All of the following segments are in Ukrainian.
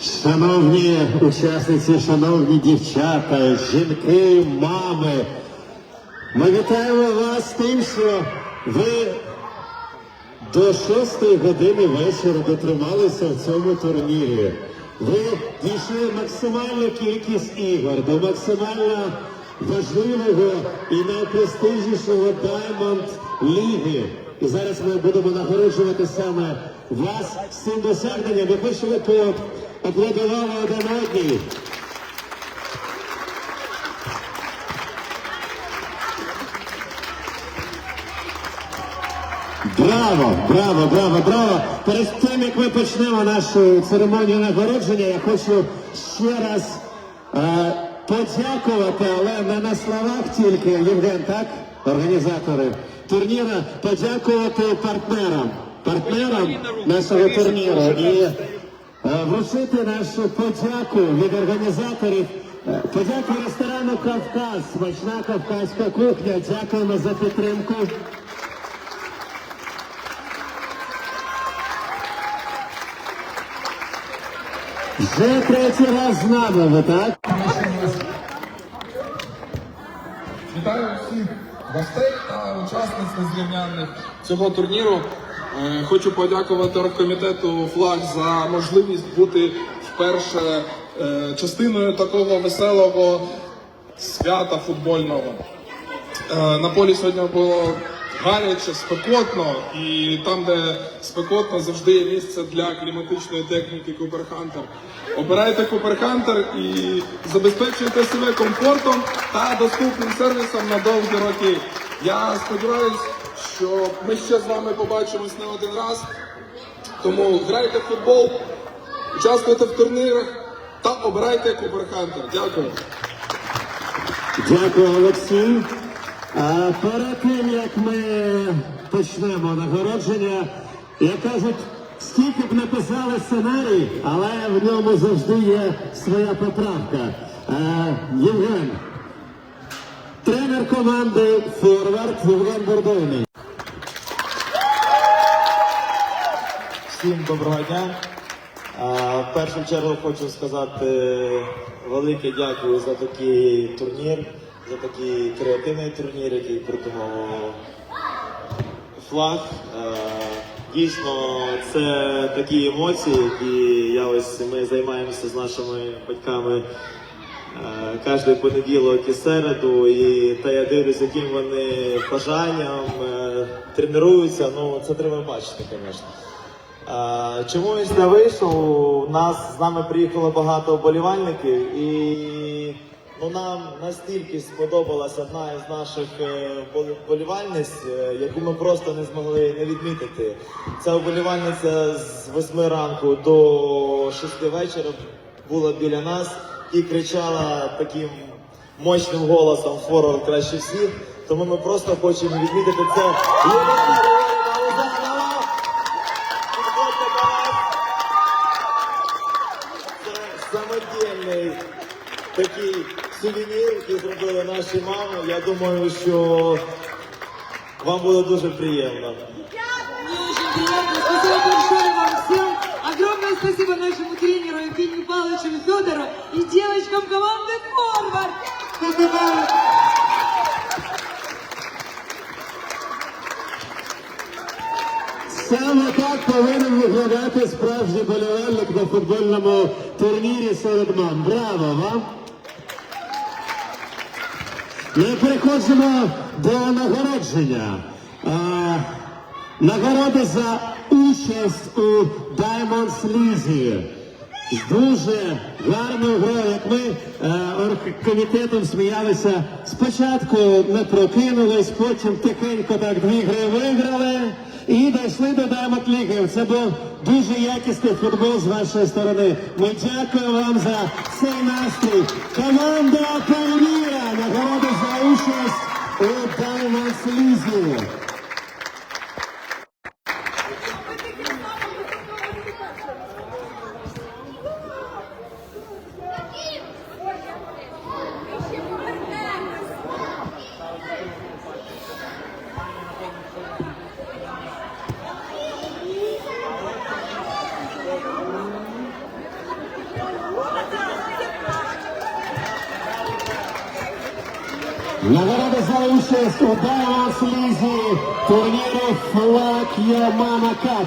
Шановні учасниці, шановні дівчата, жінки, мами, ми вітаємо вас тим, що ви до шостої години вечора дотрималися в цьому турнірі. Ви дійшли максимальну кількість ігор до максимально важливого і найпрестижнішого Diamond Ліги. І зараз ми будемо нагороджувати саме вас з цим досягненням. Я хочу, поаплодували один одній. Браво, браво, браво, браво! Перед тим, як ми почнемо нашу церемонію нагородження, я хочу ще раз е, подякувати, але не на словах тільки, Євген, так? Організатори турніру, подякувати партнерам, партнерам нашого турніру і вручити нашу подяку від організаторів. Е, Подяку ресторану Кавказ, смачна кавказька кухня. Дякуємо за підтримку. Вже третій раз з нами, ви так? Вітаю всіх гостей та учасниць незрівнянних цього турніру. Е, Хочу подякувати оргкомітету флаг за можливість бути вперше е, частиною такого веселого свята футбольного. Е, На полі сьогодні було гаряче, спекотно, і там, де спекотно, завжди є місце для кліматичної техніки Купер Хантер. Обирайте Купер Хантер і забезпечуйте себе комфортом та доступним сервісом на довгі роки. Я сподіваюся, що ми ще з вами побачимось не один раз. Тому грайте в футбол, участвуйте в турнірах та обирайте Купер Хантер. Дякую. Дякую, Олексій. Перед тим, як ми почнемо нагородження, як кажуть, скільки б написали сценарій, але в ньому завжди є своя поправка. Євген, тренер команди Форвард Євген Бордовний. Всім доброго дня. В першу чергу хочу сказати велике дякую за такий турнір, за такий креативний турнір, який придумав флаг. Дійсно, це такі емоції, які я ось ми займаємося з нашими батьками кожен понеділок і середу. І та я дивлюсь, яким вони бажанням е, тренуються. Ну це треба бачити, звісно. Чомусь не вийшов. У нас з нами приїхало багато вболівальників, і ну, нам настільки сподобалась одна із наших е, вболівальниць, е, яку ми просто не змогли не відмітити. Ця вболівальниця з 8 ранку до 6 вечора була біля нас і кричала таким мощним голосом форвард краще всіх. Тому ми просто хочемо відмітити це. Такий сувенір, який зробили наші мами. Я думаю, що вам буде дуже приємно. Мне очень приятно. Спасибо большое вам всем. Огромное спасибо нашему тренеру Евгению Павловичу Федору и девочкам команды «Форвард». Саме так повинен виглядати справжній болівальник на футбольному турнірі серед мам. Браво вам! Ми переходимо до нагородження. Нагороди за участь у Diamonds League. Дуже гарною грою, як ми е, оргкомітетом сміялися. Спочатку не прокинулись, потім тихенько так дві гри виграли і дійшли до дамок ліги. Це був дуже якісний футбол з вашої сторони. Ми дякуємо вам за цей настрій. Команда Пальміра нагороди за участь у Diamonds League. Нагорода за участь у Diamonds Лізі турніру Флаг Mama Cup.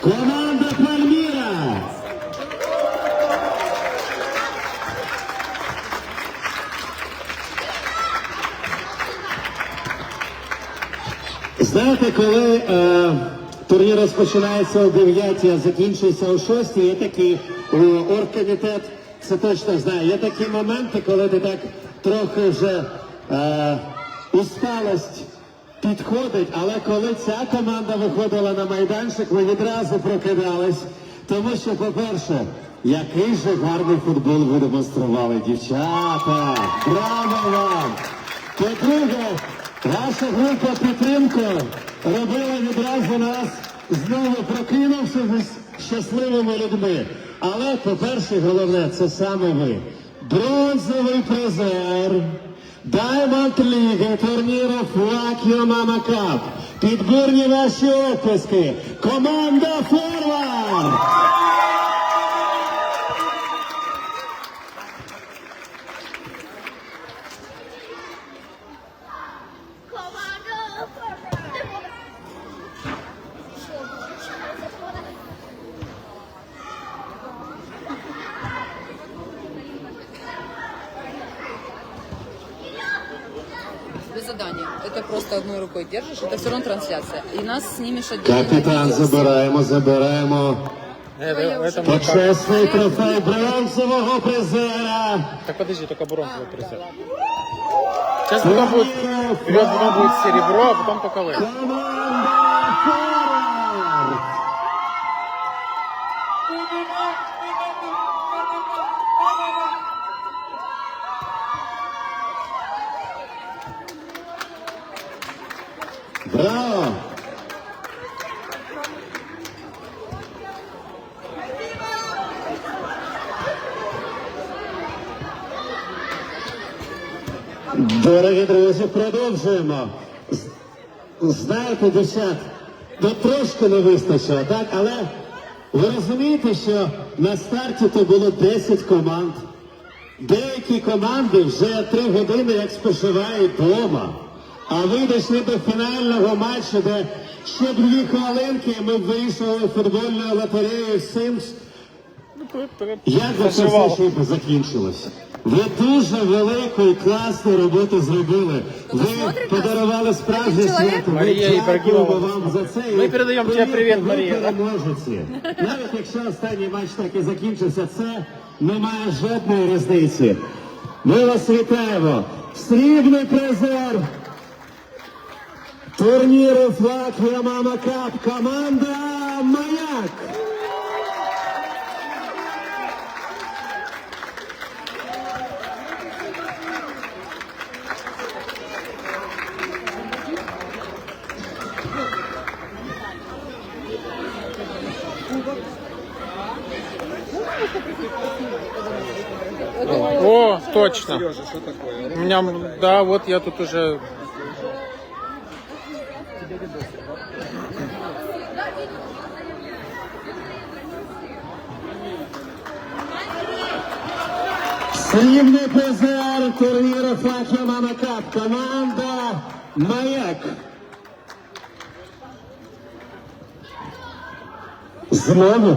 Команда Пальміра. Знаєте, коли е, турнір розпочинається о 9, а закінчується о 6, є такий о, оргкомітет, це точно знає. Є такі моменти, коли ти так трохи вже е, усталость підходить, але коли ця команда виходила на майданчик, ми відразу прокидались. Тому що, по-перше, який же гарний футбол ви демонстрували, дівчата! Браво вам! По-друге, ваша група підтримки робила відразу нас знову прокинувшись щасливими людьми. Але, по-перше, головне, це саме ви. Бронзовий призер Diamond League, турніру Fuck Your Mama Cup. Підбірні ваші описки. Команда Форвард! Это просто одной рукой держишь, это все равно трансляция. И нас снимешь отдельно. Капітан, забираємо, забираємо. Это, это Почесний трофей бронзового призера. Так подожди, только бронзовый призер. Сейчас потом будет, вперед потом будет серебро, а потом только лэп. Команда Браво! Дорогі друзі, продовжуємо. Знаєте, дівчат, ну трошки не вистачило, так? Але ви розумієте, що на старті то було 10 команд. Деякі команди вже три години як спочивають вдома. А ви дійшли до фінального матчу, де ще дві хвилинки ми вийшли футбольною лотереєю Симс. Як би це все ще б закінчилося? Ви дуже велику і класну роботу зробили. Ви подарували справжнє свято. Ми Марія дякуємо Ібрагімова. вам за це. Ми передаємо тебе привіт, ви Марія. переможеці. Навіть якщо останній матч так і закінчився, це не має жодної різниці. Ми вас вітаємо. Срібний призер турніру Флаг Мама Кап. Команда Маяк. О, точно. Сережа, що таке? У меня, да, вот я тут уже... Срібний призер турніру Флаг Мама Кап. Команда Маяк. Знову.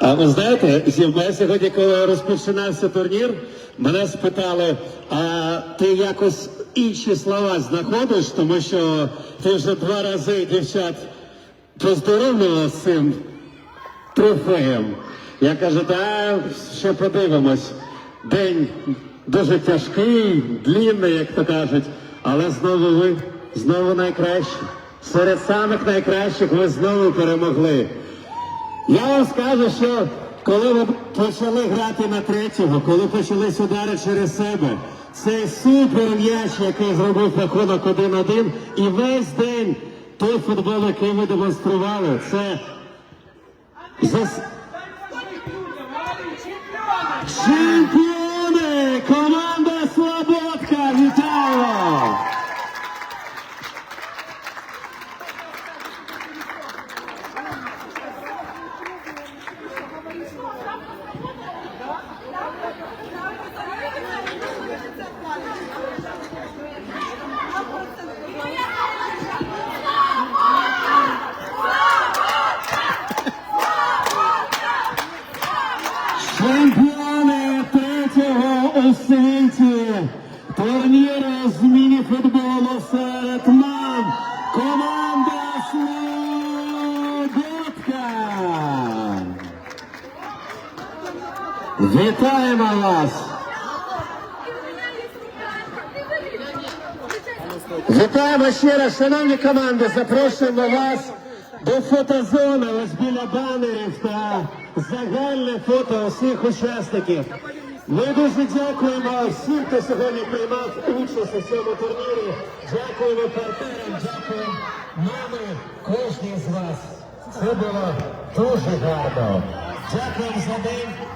А ви знаєте, зі мною сьогодні, коли розпочинався турнір, мене спитали, а ти якось інші слова знаходиш, тому що ти вже два рази дівчат поздоровлювала з цим трофеєм. Я кажу, та ще подивимось. День дуже тяжкий, длінний, як то кажуть, але знову ви, знову найкращі. Серед самих найкращих ви знову перемогли. Я вам скажу, що коли ви почали грати на третього, коли почались удари через себе, цей супер м'яч, який зробив рахунок 1-1, і весь день той футбол, який ми демонстрували, це зас... Чемпіони! Команда Слободка! Вітаю! Гетман, команда Слободка. Вітаємо вас! Вітаємо ще раз, шановні команди, запрошуємо вас до фотозони, ось біля банерів та загальне фото усіх учасників. Ми дуже дякуємо всім, хто сьогодні приймав участь у цьому турнірі. Дякуємо партнерам, дякуємо мами, кожній з вас. Це було дуже гарно. Дякуємо за день.